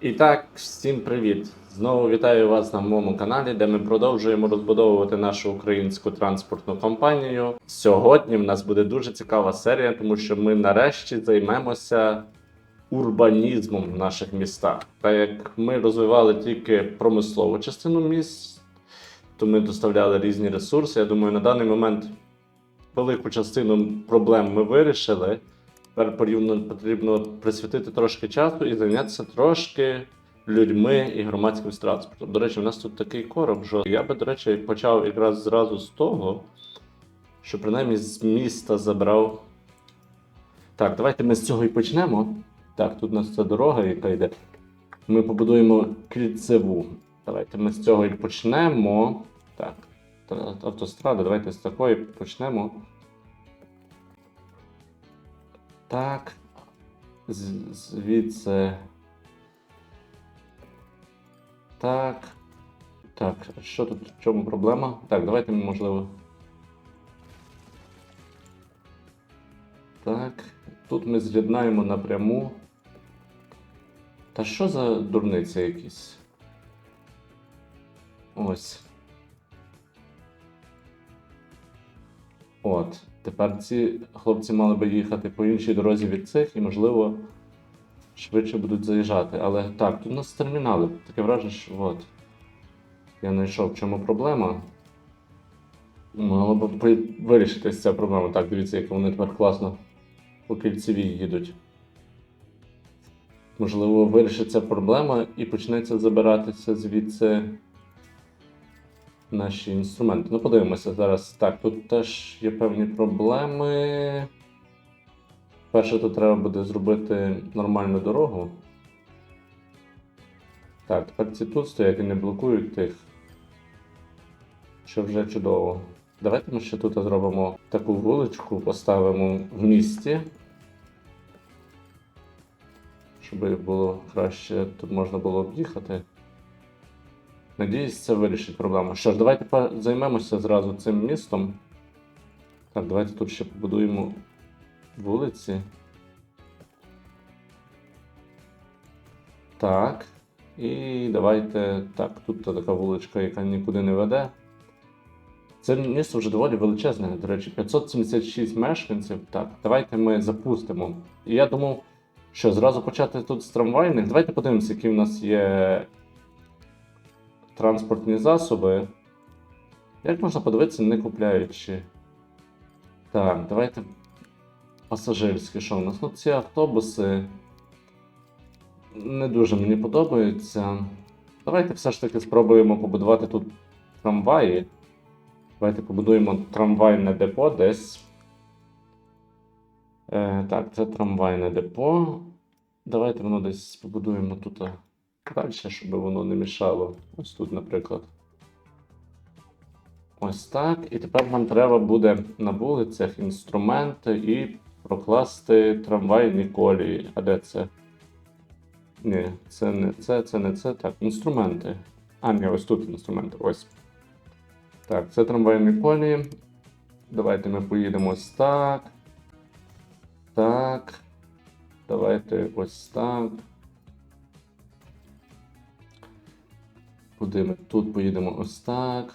І так, всім привіт! Знову вітаю вас на моєму каналі, де ми продовжуємо розбудовувати нашу українську транспортну компанію. Сьогодні в нас буде дуже цікава серія, тому що ми нарешті займемося урбанізмом в наших містах. Так як ми розвивали тільки промислову частину міст, то ми доставляли різні ресурси. Я думаю, на даний момент велику частину проблем ми вирішили. Тепер потрібно присвятити трошки часу і зайнятися трошки людьми і громадським транспортом. До речі, у нас тут такий короб, що я би, до речі, почав якраз зразу з того, що принаймні з міста забрав. Так, давайте ми з цього і почнемо. Так, тут у нас ця дорога, яка йде. Ми побудуємо кільцеву. Давайте ми з цього і почнемо. Так, та- автострада, давайте з такої почнемо. Так. Звідси. Так. Так, що тут? В чому проблема? Так, давайте можливо. Так. Тут ми з'єднаємо напряму. Та що за дурниці якісь? Ось. От. Тепер ці хлопці мали би їхати по іншій дорозі від цих і, можливо, швидше будуть заїжджати. Але так, тут у нас термінали. Таке враження, що от. Я знайшов, в чому проблема. Мало б при- вирішитись ця проблема. Так, дивіться, як вони тепер класно по кільцевій їдуть. Можливо, вирішиться проблема і почнеться забиратися звідси наші інструменти. Ну, подивимося зараз. Так, тут теж є певні проблеми. Перше, тут треба буде зробити нормальну дорогу. Так, тепер ці тут стоять і не блокують тих. Що вже чудово. Давайте ми ще тут зробимо таку вуличку, поставимо в місті. Щоб було краще, тут можна було об'їхати. Надіюсь, це вирішить проблему. Що ж, давайте займемося зразу цим містом. Так, давайте тут ще побудуємо вулиці. Так. І давайте. Так, тут така вуличка, яка нікуди не веде. Це місто вже доволі величезне, до речі, 576 мешканців. Так, давайте ми запустимо. І я думав, що зразу почати тут з трамвайних. Давайте подивимося, які в нас є транспортні засоби. Як можна подивитися, не купляючи? Так, давайте пасажирські, що у нас? Ну, ці автобуси не дуже мені подобаються. Давайте все ж таки спробуємо побудувати тут трамваї. Давайте побудуємо трамвайне депо десь. Е, так, це трамвайне депо. Давайте воно десь побудуємо тут далі, щоб воно не мішало. Ось тут, наприклад. Ось так. І тепер нам треба буде на вулицях інструменти і прокласти трамвайні колії. А де це? Ні, це не це, це не це. Так, інструменти. А, ні, ось тут інструменти. Ось. Так, це трамвайні колії. Давайте ми поїдемо ось так. Так. Давайте ось так. Куди ми тут поїдемо ось так.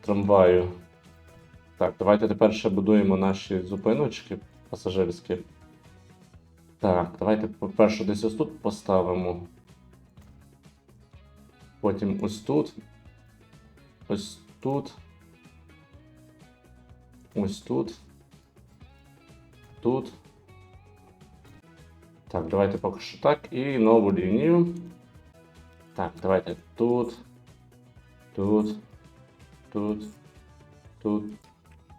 Трамваю. Так, давайте тепер ще будуємо наші зупиночки пасажирські. Так, давайте по-перше десь ось тут поставимо. Потім ось тут. Ось тут. Ось тут. Тут. Так, давайте поки що так. І нову лінію. Так, давайте тут. Тут. Тут. Тут.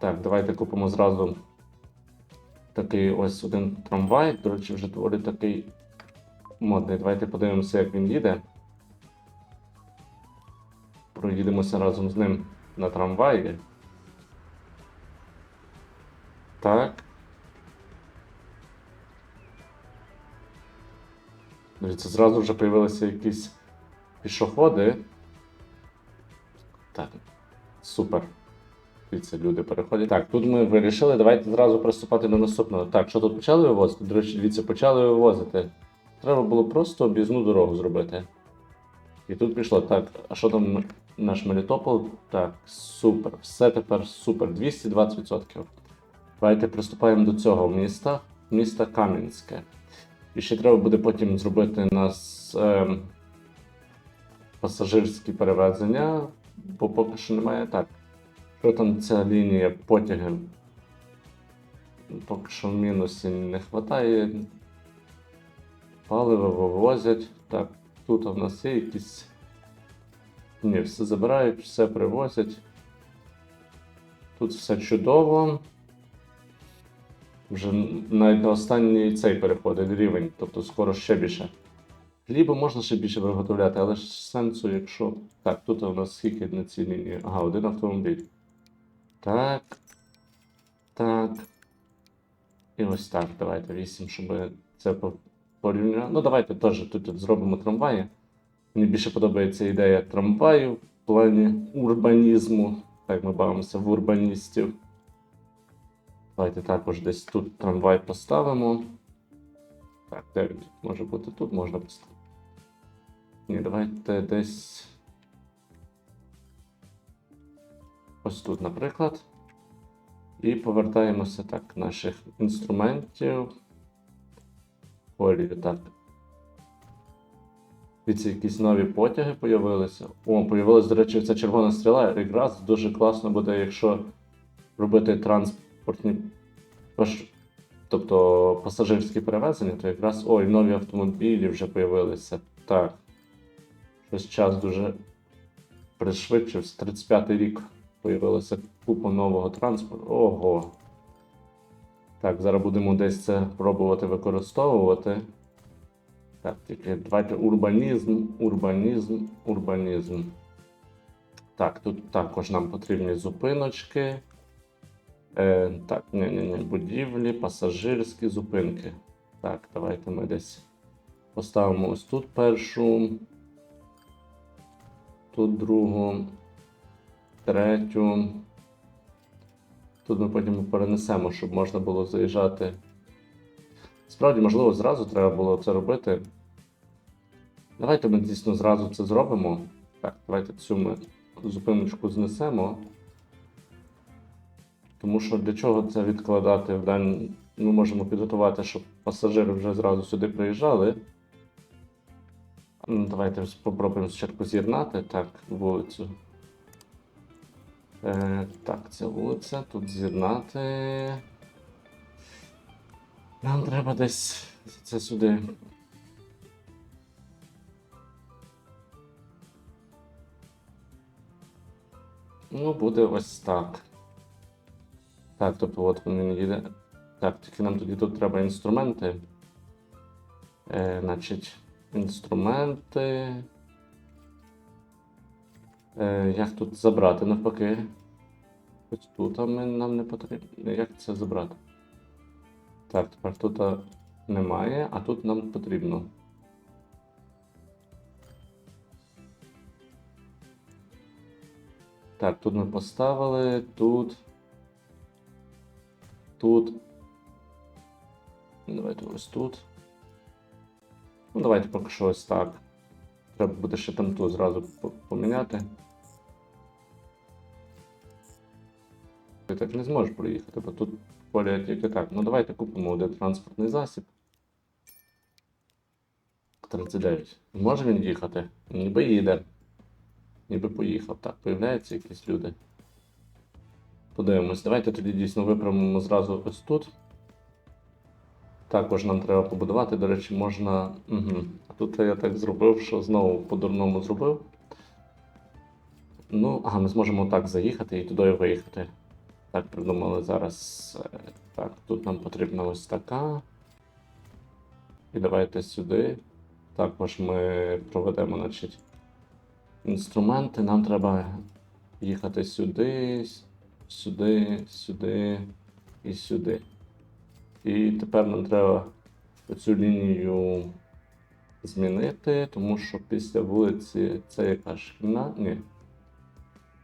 Так, давайте купимо зразу такий ось один трамвай. До речі, вже доволі такий модний. Давайте подивимося, як він їде. Проїдемося разом з ним на трамваї. Так. Дивіться, зразу вже з'явилися якісь пішоходи. Так, супер. Дивіться, люди переходять. Так, тут ми вирішили. Давайте зразу приступати до наступного. Так, що тут почали вивозити? До речі, дивіться, почали вивозити. Треба було просто об'їзну дорогу зробити. І тут пішло. Так, а що там наш Мелітополь? Так, супер. Все тепер супер. 220%. Давайте приступаємо до цього міста. Місто Кам'янське. І ще треба буде потім зробити нас ем, пасажирські перевезення, бо поки що немає так. Що там ця лінія потягів? Поки що в мінусі не вистачає. Паливо вивозять. Так, тут у нас є якісь. Ні, все забирають, все привозять. Тут все чудово. Вже навіть на останній цей переходить рівень, тобто скоро ще більше. Хліба можна ще більше виготовляти, але ж сенсу, якщо. Так, тут у нас скільки на цій лінії? Ага, один автомобіль. Так. Так. І ось так. Давайте 8, щоб це по- порівняти. Ну, давайте теж тут зробимо трамваї. Мені більше подобається ідея трамваю в плані урбанізму. Так, ми бавимося в урбаністів. Давайте також десь тут трамвай поставимо. Так, де він може бути тут, можна поставити. Ні, давайте десь. Ось тут, наприклад. І повертаємося так, наших інструментів. Колію, так. Дивіться, якісь нові потяги появилися. О, появилась, до речі, ця червона стріла. Якраз дуже класно буде, якщо робити транспортні. Тобто пасажирські перевезення, то якраз ой, нові автомобілі вже появилися. Так. Щось час дуже пришвидшився. 35-й рік появилася купа нового транспорту. Ого. Так, зараз будемо десь це пробувати використовувати. Так, тільки давайте урбанізм, урбанізм, урбанізм. Так, тут також нам потрібні зупиночки. Е, так, ні, ні, ні, будівлі, пасажирські зупинки. Так, давайте ми десь поставимо ось тут першу. Тут другу, третю. Тут ми потім перенесемо, щоб можна було заїжджати. Справді, можливо, зразу треба було це робити. Давайте ми дійсно зразу це зробимо. Так, давайте цю ми зупиночку знесемо. Тому що для чого це відкладати в день? Ми можемо підготувати, щоб пасажири вже зразу сюди приїжджали. Ну, Давайте спробуємо спочатку з'єднати так, вулицю. Е, так, це вулиця, тут з'єднати. Нам треба десь це сюди. Ну, буде ось так. Так, тобто от він їде. Так, тільки нам тоді тут треба інструменти. Е, значить, інструменти. Е, як тут забрати навпаки? Ось тут ми, нам не потрібно. Як це забрати? Так, тепер тут немає, а тут нам потрібно. Так, тут ми поставили, тут. Тут. Давайте ось тут. Ну, давайте поки що ось так. Треба буде ще там ту зразу поміняти. Ти так не зможеш проїхати, бо тут поля тільки так. Ну давайте купимо один транспортний засіб. 39. Може він їхати? Ніби їде. Ніби поїхав. Так, появляються якісь люди. Подивимось. Давайте тоді дійсно виправимо зразу ось тут. Також нам треба побудувати. До речі, можна. Угу. Тут я так зробив, що знову по-дурному зробив. Ну, ага, ми зможемо так заїхати і туди виїхати. Так, придумали зараз. е, Так, тут нам потрібна ось така. І давайте сюди. Також ми проведемо, значить, інструменти. Нам треба їхати сюди, сюди, сюди і сюди. І тепер нам треба цю лінію змінити, тому що після вулиці це яка шкільна? Ні.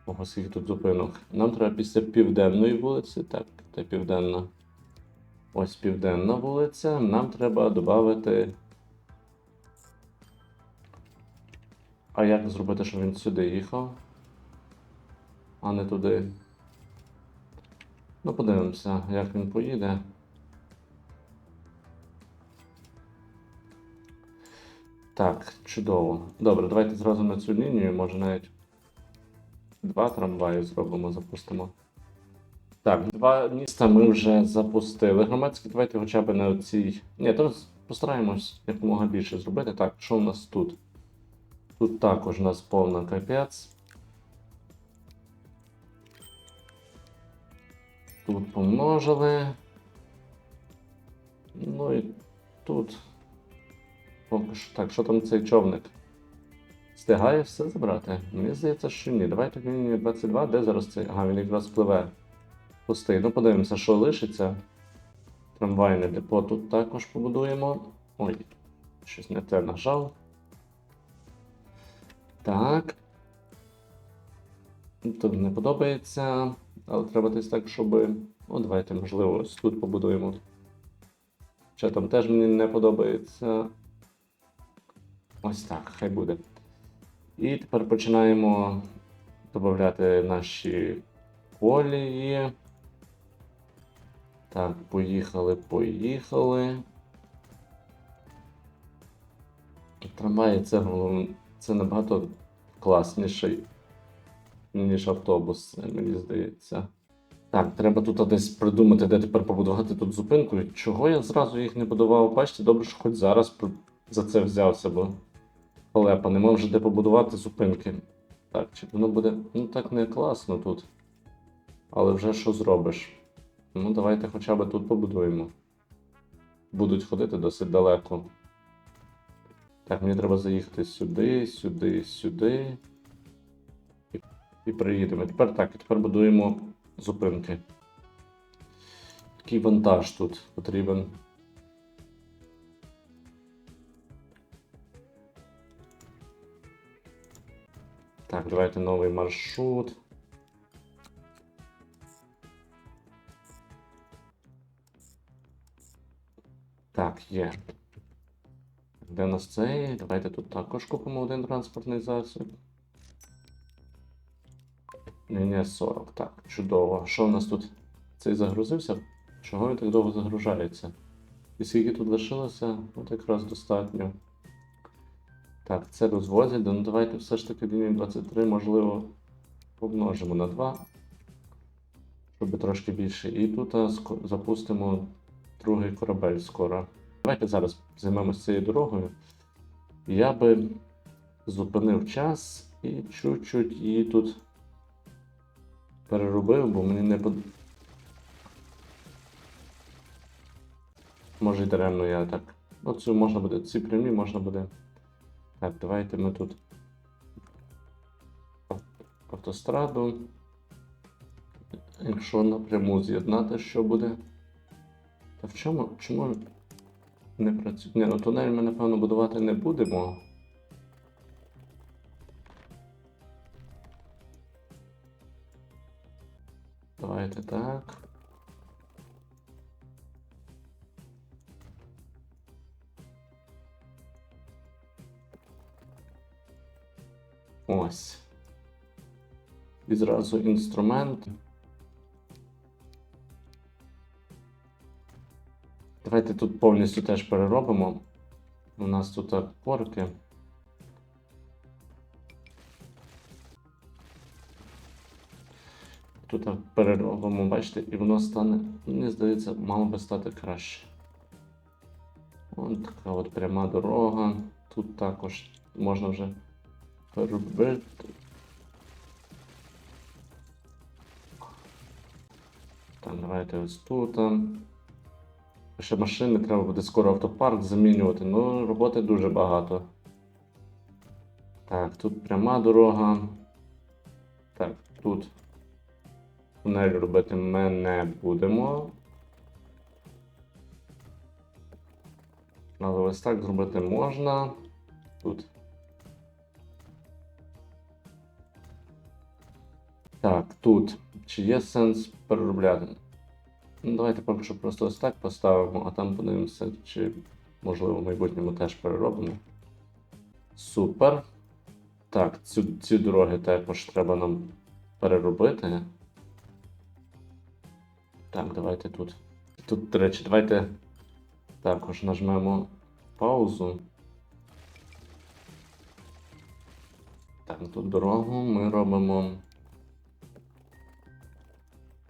Ого, скільки тут зупинок. Нам треба після південної вулиці. Так, це південна. Ось південна вулиця. Нам треба додати. А як зробити, щоб він сюди їхав? А не туди. Ну, подивимося, як він поїде. Так, чудово. Добре, давайте зразу на цю лінію, може навіть два трамваї зробимо, запустимо. Так, два міста ми вже запустили. Громадські, давайте хоча б на цій. Ні, то постараємось якомога більше зробити. Так, що в нас тут? Тут також у нас повна капець. Тут помножили. Ну і тут. Поки що. Так, що там цей човник? Встигає все забрати? Мені здається, що ні. Давайте лінію 22, де зараз цей. Ага, він якраз пливе. Пустий. Ну, подивимося, що лишиться. Трамвайне депо тут також побудуємо. Ой, щось не те нажав. Так. Тут не подобається, але треба десь так, щоб. Ну, давайте, можливо, ось тут побудуємо. Ще там теж мені не подобається. Ось так, хай буде. І тепер починаємо додати наші колії. Так, поїхали, поїхали. Трамваї це. Це набагато класніше, ніж автобус, мені здається. Так, треба тут десь придумати, де тепер побудувати тут зупинку. Чого я зразу їх не будував? Бачите, добре, що хоч зараз за це взявся, бо халепа, нема вже де побудувати зупинки. Так, чи воно буде. Ну так не класно тут. Але вже що зробиш? Ну, давайте хоча б тут побудуємо. Будуть ходити досить далеко. Так, мені треба заїхати сюди, сюди, сюди. І, приїдемо. Тепер так, тепер будуємо зупинки. Такий вантаж тут потрібен. Так, давайте новий маршрут. Так, є. Де у нас цей? Давайте тут також купимо один транспортний засіб. Ні, 40. Так, чудово. Що у нас тут? Цей загрузився? Чого він так довго загружається? І скільки тут лишилося? От якраз достатньо. Так, це розвозять. Ну давайте все ж таки лінію 23, можливо, помножимо на 2. Щоб трошки більше. І тут а, запустимо другий корабель скоро. Давайте зараз займемося цією дорогою. Я би зупинив час і чуть-чуть її тут переробив, бо мені не под... Може й даремно я так. Оцю можна буде, ці прямі можна буде. Так, давайте ми тут автостраду. Якщо напряму з'єднати, що буде? Та в чому? Чому не працює? Ні, ну тунель ми, напевно, будувати не будемо. Давайте так. Ось. І зразу інструмент. Давайте тут повністю теж переробимо. У нас тут опорки. Тут переробимо, бачите, і воно стане, мені здається, мало би стати краще. Ось така от пряма дорога. Тут також можна вже переробити. Так, давайте ось тут. Ще машини треба буде скоро автопарк замінювати. Ну, роботи дуже багато. Так, тут пряма дорога. Так, тут тунель робити ми не будемо. Але ось так зробити можна. Тут. тут. Чи є сенс переробляти? Ну, давайте поки що просто ось так поставимо, а там подивимося, чи можливо в майбутньому теж переробимо. Супер. Так, цю, ці дороги також треба нам переробити. Так, давайте тут. Тут, до речі, давайте також нажмемо паузу. Так, тут дорогу ми робимо.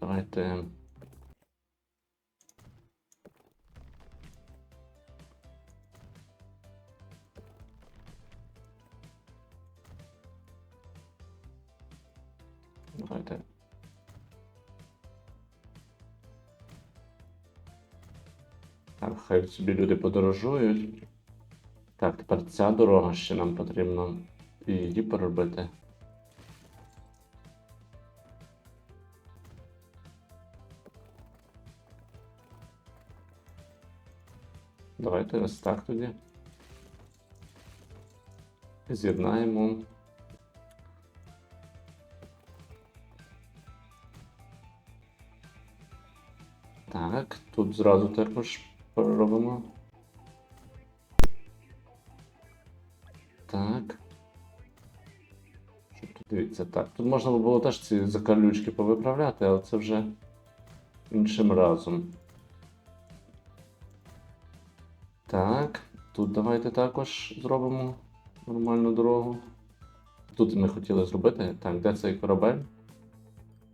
Давайте. Давайте. Так, хай собі люди подорожують. Так, тепер ця дорога ще нам потрібно її переробити. Давайте ось так тоді. З'єднаємо. Так, тут зразу також переробимо. Так. Що тут дивіться? Так, тут можна було теж ці закалючки повиправляти, але це вже іншим разом. Так, тут давайте також зробимо нормальну дорогу. Тут ми хотіли зробити. Так, де цей корабель?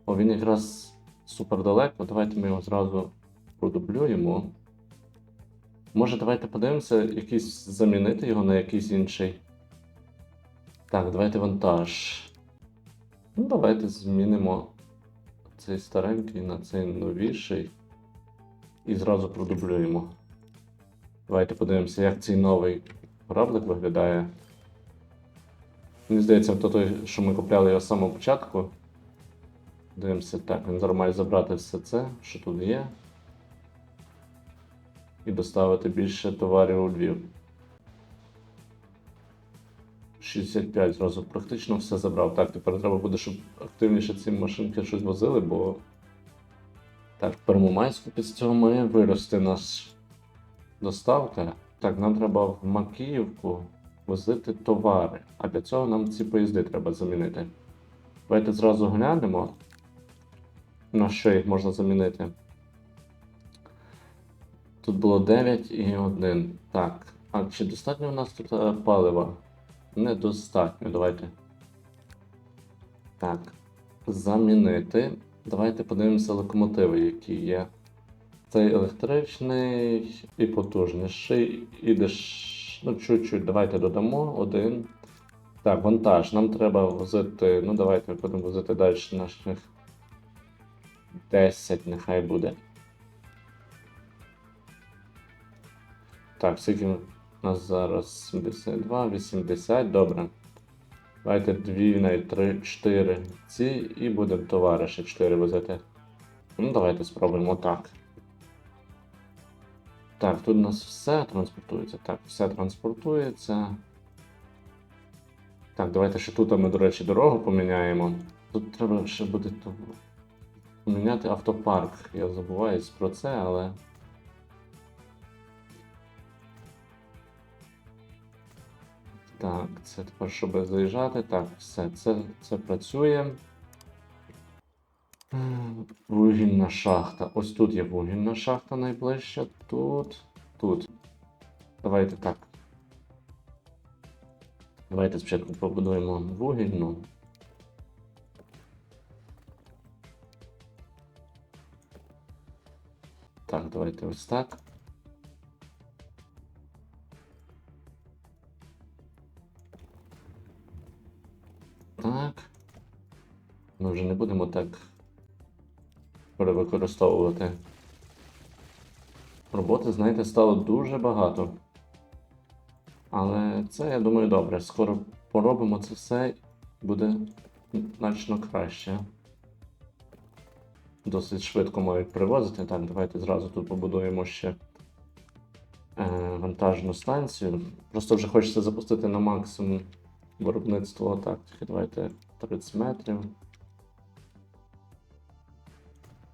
О, він якраз супер далеко. Давайте ми його зразу продублюємо. Може, давайте подивимося, якийсь замінити його на якийсь інший. Так, давайте вантаж. Ну, давайте змінимо цей старенький на цей новіший. І зразу продублюємо. Давайте подивимося, як цей новий кораблик виглядає. Мені здається, то той, що ми купляли його з самого початку. Дивимося, так, він має забрати все це, що тут є. І доставити більше товарів у Львів. 65 зразу практично все забрав. Так, тепер треба буде, щоб активніше ці машинки щось возили, бо. Так, в Первомайську після цього має вирости наш доставка. Так, нам треба в Макіївку возити товари. А для цього нам ці поїзди треба замінити. Давайте зразу глянемо, на що їх можна замінити. Тут було 9 і 1. Так. А чи достатньо у нас тут е, палива? Недостатньо. Давайте. Так. Замінити. Давайте подивимося локомотиви, які є. Цей електричний і потужніший. І деш... Ну, чуть-чуть. Давайте додамо один. Так, вантаж. Нам треба возити. Ну, давайте будемо возити далі наших 10, нехай буде. Так, скільки у нас зараз 72, 80, добре. Давайте 2, навіть 3, 4 ці і будемо товари ще 4 возити. Ну, давайте спробуємо так. Так, тут у нас все транспортується. Так, все транспортується. Так, давайте ще тут ми, до речі, дорогу поміняємо. Тут треба ще буде поміняти автопарк. Я забуваюсь про це, але. Так, це тепер, щоб заїжджати. Так, все, це, це працює. М, Вугільна шахта. Ось тут є вугільна шахта найближча. Тут. Тут. Давайте так. Давайте спочатку побудуємо вугільну. Так, давайте ось. Так. Ми вже не будемо так перевикористовувати. Роботи, знаєте, стало дуже багато. Але це, я думаю, добре. Скоро поробимо це все, буде значно краще. Досить швидко мають привозити. Так, давайте зразу тут побудуємо ще е, вантажну станцію. Просто вже хочеться запустити на максимум виробництво. Так, давайте 30 метрів.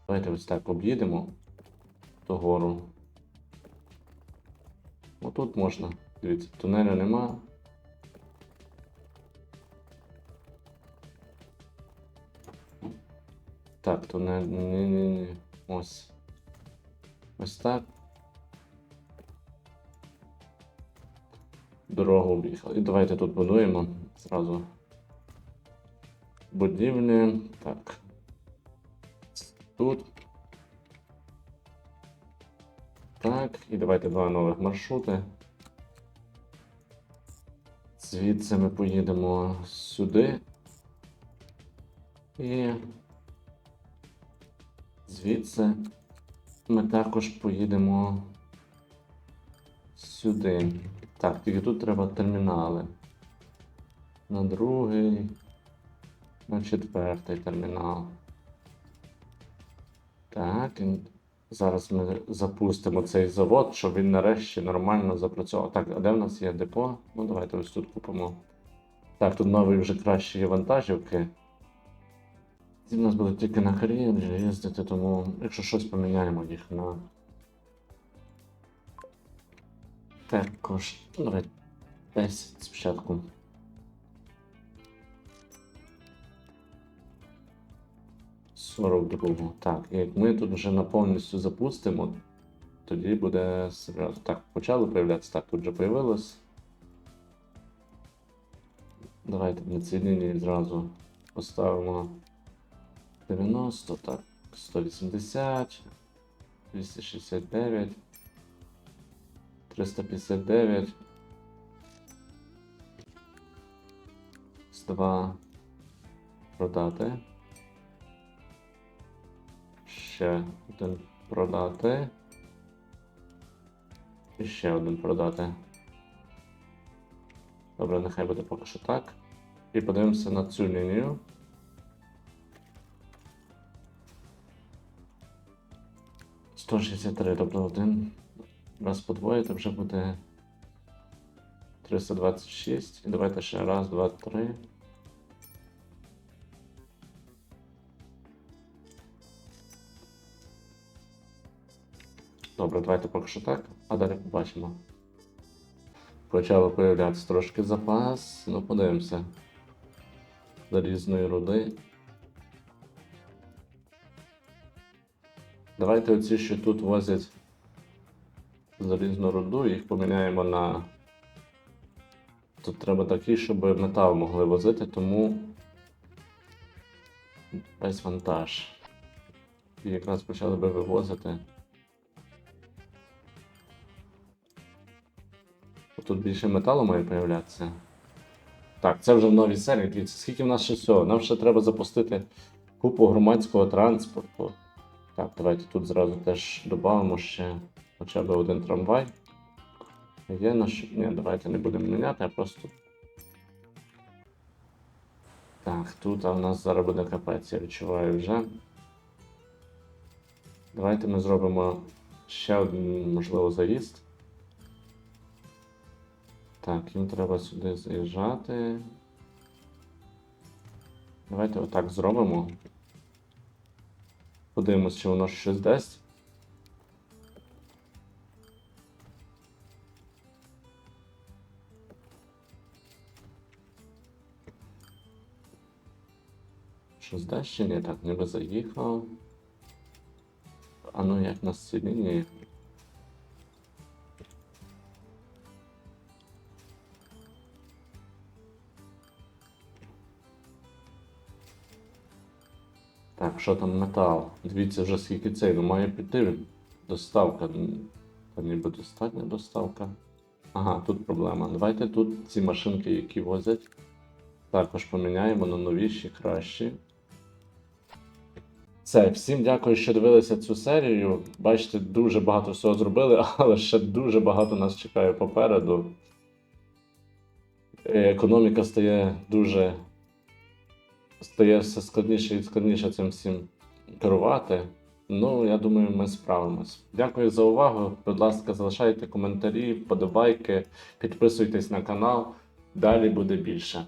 Давайте ось так об'їдемо ту гору. Отут можна. Дивіться, тунелю нема. Так, тунель. Ні-ні-ні. Ось. Ось так. Дорогу об'їхали. І давайте тут будуємо зразу. Будівлі. Так. Тут. Так, і давайте два нових маршрути. Звідси ми поїдемо сюди. І звідси ми також поїдемо сюди. Так, тільки тут треба термінали. На другий, на четвертий термінал. Так, зараз ми запустимо цей завод, щоб він нарешті нормально запрацював. Так, а де в нас є депо? Ну давайте ось тут купимо. Так, тут нові вже кращі є вантажівки. Ці в нас будуть тільки на кар'єрі їздити, тому якщо щось поміняємо їх на. Також. Ну, давай 10 спочатку. Сорок другу. Так, і як ми тут вже на повністю запустимо, тоді буде. Так, почали появлятися, так, тут вже появилось. Давайте на цій лінії зразу поставимо 90, так, 180, 269, 359, 2 продати. Ще один продати. І ще один продати. Добре, нехай буде поки що так. І подивимося на цю лінію. Сто шістдесят три, тобто один. Раз подвоїти вже буде 326. І давайте ще раз, два, три. Добре, давайте поки що так, а далі побачимо. Почало появлятися трошки запас, ну подивимося. Залізної руди. Давайте оці, що тут возять залізну руду, їх поміняємо на. Тут треба такі, щоб метал могли возити, тому весь вантаж. І якраз почали би вивозити. Тут більше металу має появлятися. Так, це вже в новій серії. Скільки в нас ще всього? Нам ще треба запустити купу громадського транспорту. Так, давайте тут зразу теж додамо ще хоча б один трамвай. Є наш. Ні, давайте не будемо міняти, а просто. Так, тут а в нас зараз буде капець, я відчуваю вже. Давайте ми зробимо ще один, можливо, заїзд. Так, їм треба сюди заїжджати. Давайте отак зробимо. Подивимось, чи воно щось дасть. Щось дасть чи ні? Так, ніби заїхав. А ну як на цій Так, що там метал? Дивіться вже скільки цей, ну має піти доставка. Та ніби достатня доставка. Ага, тут проблема. Давайте тут ці машинки, які возять, також поміняємо на новіші, кращі. Все, всім дякую, що дивилися цю серію. Бачите, дуже багато всього зробили, але ще дуже багато нас чекає попереду. Е, Економіка стає дуже стає все складніше і складніше цим всім керувати. Ну, я думаю, ми справимось. Дякую за увагу. Будь ласка, залишайте коментарі, вподобайки, підписуйтесь на канал. Далі буде більше.